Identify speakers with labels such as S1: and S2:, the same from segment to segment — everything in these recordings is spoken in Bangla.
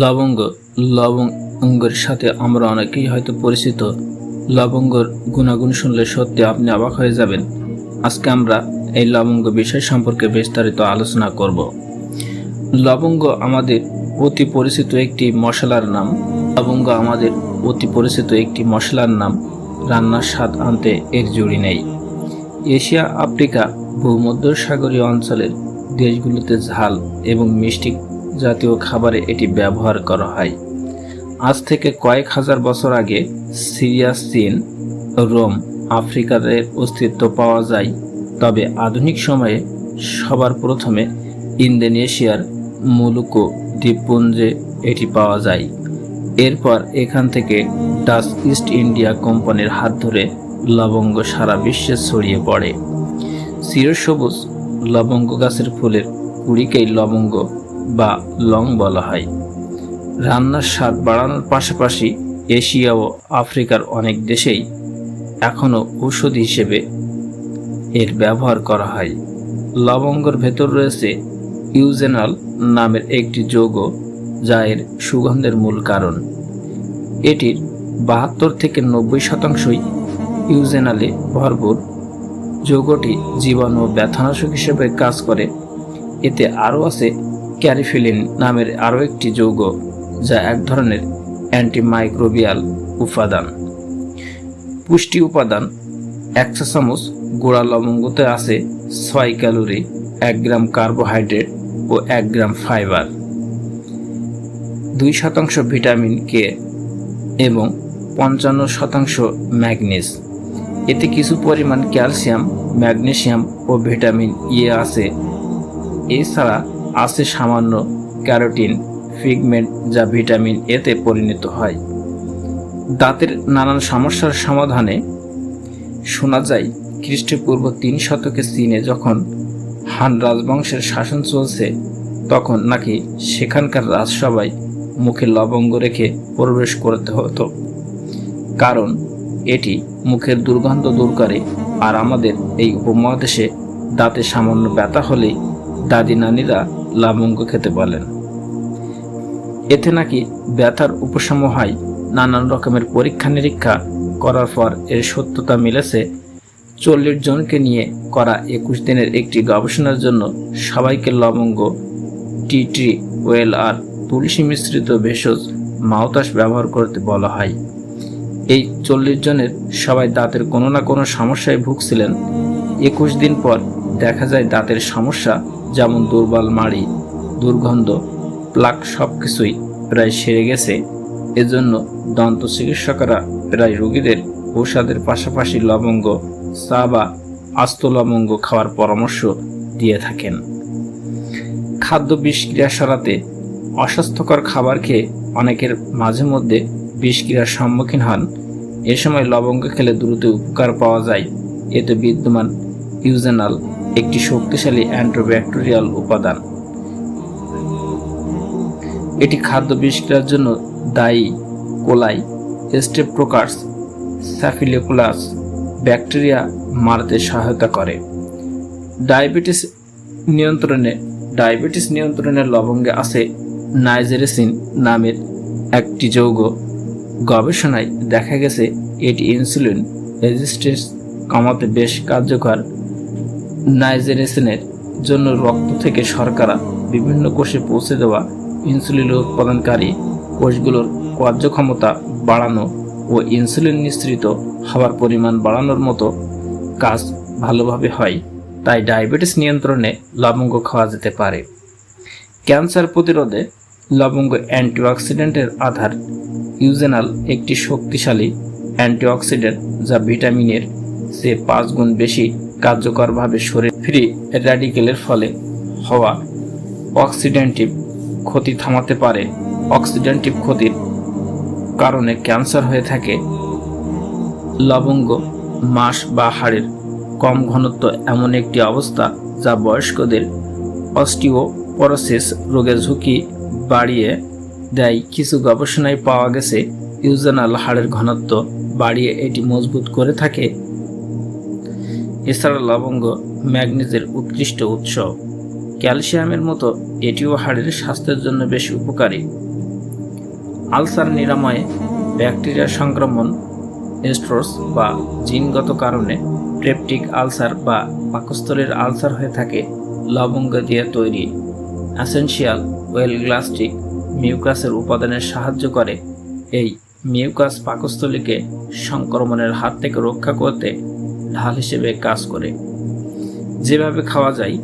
S1: লবঙ্গ, লবঙ্গের সাথে আমরা অনেকেই হয়তো পরিচিত। লবঙ্গর গুণাগুণ শুনলে সত্যি আপনি অবাক হয়ে যাবেন। আজকে আমরা এই লবঙ্গ বিষয় সম্পর্কে বিস্তারিত আলোচনা করব। লবঙ্গ আমাদের অতি পরিচিত একটি মশলার নাম। লবঙ্গ আমাদের অতি পরিচিত একটি মশলার নাম। রান্নার স্বাদ আনতে এর জুড়ি নেই। এশিয়া, আফ্রিকা, ভূমধ্যসাগরীয় অঞ্চলের দেশগুলোতে ঝাল এবং মিষ্টি জাতীয় খাবারে এটি ব্যবহার করা হয়। আজ থেকে কয়েক হাজার বছর আগে সিরিয়া, চীন, রোম আফ্রিকাতে অস্তিত্ব পাওয়া যায়। তবে আধুনিক সময়ে সবার প্রথমে ইন্দোনেশিয়ার মুলুকো দ্বীপপুঞ্জে এটি পাওয়া যায়। এরপর এখান থেকে ডাচ ইস্ট ইন্ডিয়া কোম্পানির হাত ধরে লবঙ্গ সারা বিশ্বে ছড়িয়ে পড়ে। চিরসবুজ লবঙ্গ গাছের ফুলের কুড়িকেই লবঙ্গ বা লং বলা হয়। রান্নার স্বাদ বাড়ানোর পাশাপাশি এশিয়া ও আফ্রিকার অনেক দেশেই এখনও ঔষধ হিসেবে এর ব্যবহার করা হয়। লবঙ্গর ভেতর রয়েছে ইউজেনাল নামের একটি যৌগ, যা এর সুগন্ধের মূল কারণ। এটির বাহাত্তর থেকে নব্বই শতাংশই ইউজেনালে ভরপুর। যৌগটি জীবাণু ব্যথানাশক হিসেবে কাজ করে। এতে আরও আছে ক্যারিফিলিন নামের আরও একটি যৌগ যা এক ধরনের অ্যান্টিমাইক্রোবিয়াল উপাদান। পুষ্টি উপাদান এক চামচ গোড়া লবঙ্গতে আছে ছয় ক্যালোরি, এক গ্রাম কার্বোহাইড্রেট ও এক গ্রাম ফাইবার। দুই শতাংশ ভিটামিন কে এবং পঞ্চান্ন শতাংশ ম্যাগনেস এতে কিছু পরিমাণ ক্যালসিয়াম, ম্যাগনেসিয়াম ও ভিটামিন ইয়ে আছে। এছাড়া আছে সামান্য ক্যারোটিন ফিগমেন্ট যা ভিটামিন এতে পরিণত হয়। দাঁতের নানান সমস্যার সমাধানে শোনা যায়, খ্রিস্টপূর্ব তিন শতকে চীনে যখন হান রাজবংশের শাসন চলছে, তখন নাকি সেখানকার রাজসভায় মুখে লবঙ্গ রেখে প্রবেশ করতে হতো। কারণ এটি মুখের দুর্গন্ধ দূর করে, আর আমাদের এই উপমহাদেশে দাঁতে সামান্য ব্যথা হলেই দাদি নানিরা লবঙ্গ খেতে বলেন। এতে নাকি ব্যথার উপশম হয়, নানান রকমের পরীক্ষা নিরীক্ষা করার পর এর সত্যতা মিলেছে। চল্লিশ জনকে নিয়ে করা একুশ দিনের একটি গবেষণার জন্য সবাইকে লবঙ্গ টি ট্রি ওয়েল আর তুলসী মিশ্রিত ভেষজ মাউতাস ব্যবহার করতে বলা হয়। এই চল্লিশ জনের সবাই দাঁতের কোনো না কোনো সমস্যায় ভুগছিলেন। একুশ দিন পর দেখা যায় দাঁতের সমস্যা যেমন দুর্বল মাড়ি, দুর্গন্ধ, প্লাক সব কিছুই প্রায় সেরে গেছে। এজন্য দন্ত চিকিৎসকরা প্রায় রোগীদের ঔষধের পাশাপাশি লবঙ্গ, চা বা আস্ত লবঙ্গ খাওয়ার পরামর্শ দিয়ে থাকেন। খাদ্য বিষক্রিয়া সরাতে অস্বাস্থ্যকর খাবার খেয়ে অনেকের মাঝে মধ্যে বিষক্রিয়ার সম্মুখীন হন। এ সময় লবঙ্গ খেলে দ্রুত উপকার পাওয়া যায়। এতে বিদ্যমান ইউজেনাল একটি শক্তিশালী অ্যান্টিব্যাকটেরিয়াল উপাদান। এটি খাদ্য বিষক্রিয়ার জন্য দায়ী কোলাই, স্টেপ্টোকার্স, স্যাফিলিকুলাস ব্যাকটেরিয়া মারতে সহায়তা করে। ডায়াবেটিস নিয়ন্ত্রণে ডায়াবেটিস নিয়ন্ত্রণে লবঙ্গে আছে নাইজেরেসিন নামের একটি যৌগ। গবেষণায় দেখা গেছে, এটি ইনসুলিন রেজিস্ট্যান্স কমাতে বেশ কার্যকর নাইজেরেসিনের জন্য রক্ত থেকে শর্করা, বিভিন্ন কোষে পৌঁছে দেওয়া ইনসুলিন উৎপাদনকারী কোষগুলোর কার্যক্ষমতা বাড়ানো ও ইনসুলিন নিঃসৃত হওয়ার পরিমাণ বাড়ানোর মতো কাজ ভালোভাবে হয়, তাই ডায়াবেটিস নিয়ন্ত্রণে লবঙ্গ খাওয়া যেতে পারে। ক্যান্সার প্রতিরোধে লবঙ্গ অ্যান্টিঅক্সিডেন্টের আধার ইউজেনাল একটি শক্তিশালী অ্যান্টিঅক্সিডেন্ট যা ভিটামিনের চেয়ে পাঁচ গুণ বেশি কার্যকরভাবে শরীর ফ্রি র্যাডিকেলের ফলে হওয়া অক্সিডেন্টিভ ক্ষতি থামাতে পারে। অক্সিডেন্টিভ ক্ষতির কারণে ক্যান্সার হয়ে থাকে। লবঙ্গ, মাস বা হাড়ের কম ঘনত্ব এমন একটি অবস্থা যা বয়স্কদের অস্টিওপরোসিস রোগের ঝুঁকি বাড়িয়ে দেয়। কিছু গবেষণায় পাওয়া গেছে, ইউজেনাল হাড়ের ঘনত্ব বাড়িয়ে এটি মজবুত করে থাকে। এছাড়া লবঙ্গ, ম্যাগনেজের উৎকৃষ্ট উৎস। ক্যালসিয়ামের মতো এটিও হাড়ের স্বাস্থ্যের জন্য বেশ উপকারী। আলসার নিরাময়ে ব্যাকটেরিয়া সংক্রমণ, এস্ট্রোস বা জিনগত কারণে প্রেপটিক আলসার বা পাকস্থলীর আলসার হয়ে থাকে লবঙ্গ দিয়ে তৈরি। অ্যাসেনশিয়াল ওয়েল গ্লাস্টিক মিউকাসের উপাদানের সাহায্য করে। এই মিউকাস পাকস্থলীকে সংক্রমণের হাত থেকে রক্ষা করতে ঢাল হিসেবে কাজ করে। যেভাবে খাওয়া যায়,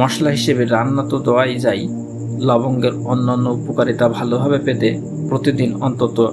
S1: মশলা হিসেবে রান্না তো দেওয়াই যায়, লবঙ্গের অন্যান্য উপকারিতা ভালোভাবে পেতে প্রতিদিন অন্তত